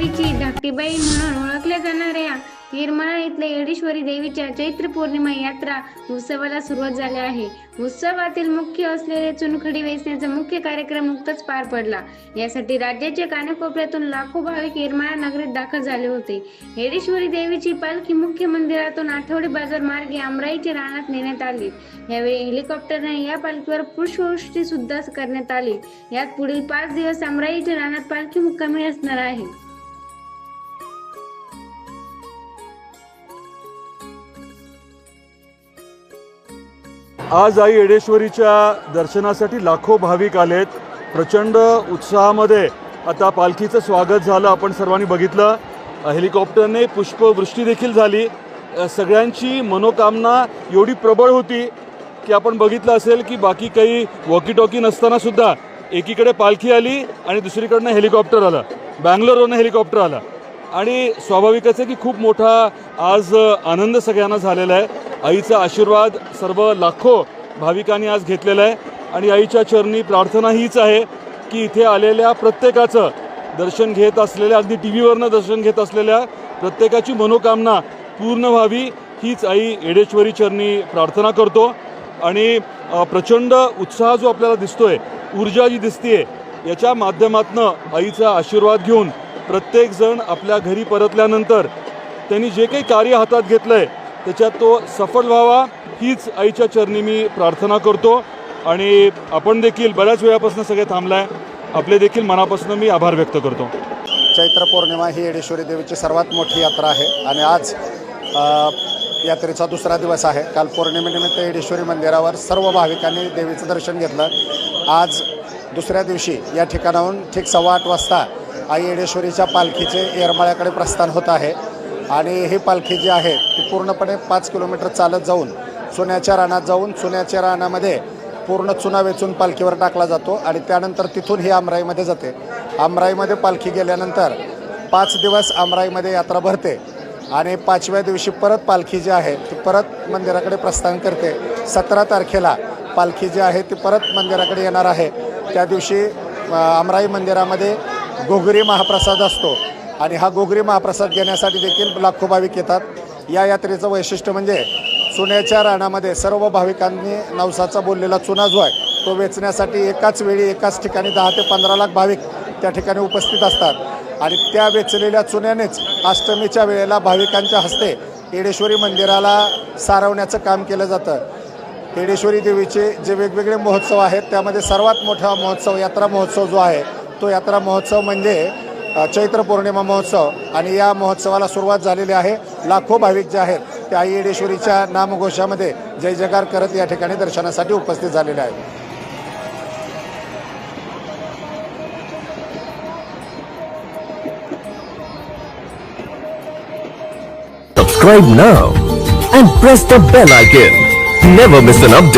देवीची धाकटीबाई म्हणून ओळखल्या जाणाऱ्या येरमाळा इथल्या येडेश्वरी देवीच्या चैत्र पौर्णिमा यात्रा उत्सवाला सुरुवात झाली आहे. उत्सवातील मुख्य असलेले चुनखडी वेचण्याचा मुख्य कार्यक्रम नुकताच पार पडला. यासाठी राज्याच्या कानाकोपऱ्यातून लाखो भाविक येरमाळा नगरीत दाखल झाले होते. येडेश्वरी देवीची पालखी मुख्य मंदिरातून आठवडे बाजार मार्गे आमराईच्या रानात नेण्यात आली. यावेळी हेलिकॉप्टरने या पालखीवर पुष्पवृष्टी सुद्धा करण्यात आली. यात पुढील पाच दिवस अमराईच्या रानात पालखी मुक्कामी असणार आहे. आज आई येडेश्वरीच्या दर्शनासाठी लाखो भाविक आलेत. प्रचंड उत्साहामध्ये आता पालखीचं स्वागत झालं आपण सर्वांनी बघितलं. हेलिकॉप्टरने पुष्पवृष्टी देखील झाली. सगळ्यांची मनोकामना एवढी प्रबळ होती की आपण बघितलं असेल की बाकी काही वॉकी टॉकी नसताना सुद्धा एकीकडे पालखी आली आणि दुसरीकडनं हेलिकॉप्टर आलं. बँगलोरवरनं हेलिकॉप्टर आलं. आणि स्वाभाविकच आहे की खूप मोठा आज आनंद सगळ्यांना झालेला आहे. आईचा आशीर्वाद सर्व लाखो भाविकांनी आज घेतलेला आहे. आणि आईच्या चरणी प्रार्थना हीच आहे की इथे आलेल्या प्रत्येकाचं दर्शन घेत असलेल्या अगदी टी व्हीवरनं दर्शन घेत असलेल्या प्रत्येकाची मनोकामना पूर्ण व्हावी हीच आई येडेश्वरी चरणी प्रार्थना करतो. आणि प्रचंड उत्साह जो आपल्याला दिसतोय ऊर्जा जी दिसतीये याच्या माध्यमातनं आईचा आशीर्वाद घेऊन प्रत्येकजण आपल्या घरी परतल्यानंतर त्यांनी जे काही कार्य हातात घेतलं आहे त्याच्यात तो सफल व्हावा हीच आईच्या चरणी मी प्रार्थना करतो. आणि आपण देखील बऱ्याच वेळापासून सगळे थांबलाय. आपले देखील मनापासून मी आभार व्यक्त करतो. चैत्र पौर्णिमा ही येडेश्वरी देवीची सर्वात मोठी यात्रा आहे. आणि आज यात्रेचा दुसरा दिवस आहे. काल पौर्णिमेनिमित्त येडेश्वरी मंदिरावर सर्व भाविकांनी देवीचं दर्शन घेतलं. आज दुसऱ्या दिवशी या ठिकाणाहून ठीक सव्वा आठ वाजता आई येडेश्वरीच्या पालखीचे येरमाळ्याकडे प्रस्थान होत आहे. आणि ही पालखी जी आहे ती पूर्णपणे पाच किलोमीटर चालत जाऊन चुन्याच्या रानात जाऊन चुन्याच्या रानामध्ये पूर्ण चुना वेचून पालखीवर टाकला जातो आणि त्यानंतर तिथून ही आमराईमध्ये जाते. आमराईमध्ये पालखी गेल्यानंतर पाच दिवस आमराईमध्ये यात्रा भरते आणि पाचव्या दिवशी परत पालखी जी आहे ती परत मंदिराकडे प्रस्थान करते. सतरा तारखेला पालखी जी आहे ती परत मंदिराकडे येणार आहे. त्या दिवशी आमराई मंदिरामध्ये घोगरी महाप्रसाद असतो. आणि हा गोगरी महाप्रसाद घेण्यासाठी देखील लाखो भाविक येतात. या यात्रेचं वैशिष्ट्य म्हणजे चुन्याच्या रानामध्ये सर्व भाविकांनी नवसाचा बोललेला चुना जो आहे तो वेचण्यासाठी एकाच वेळी एकाच ठिकाणी दहा ते पंधरा लाख भाविक त्या ठिकाणी उपस्थित असतात. आणि त्या वेचलेल्या चुन्यानेच अष्टमीच्या वेळेला भाविकांच्या हस्ते येडेश्वरी मंदिराला सारवण्याचं काम केलं जातं. येडेश्वरी देवीचे जे वेगवेगळे महोत्सव आहेत त्यामध्ये सर्वात मोठा महोत्सव यात्रा महोत्सव जो आहे तो यात्रा महोत्सव म्हणजे चैत्र पौर्णिमा महोत्सव आणि या महोत्सवाला सुरुवात झालेली आहे लाखो भाविक जे आहेत ते आई येडेश्वरीच्या नामघोषामध्ये जय जयकार करत या ठिकाणी दर्शनासाठी उपस्थित झालेले आहेत Subscribe now and press the bell icon. Never miss an update.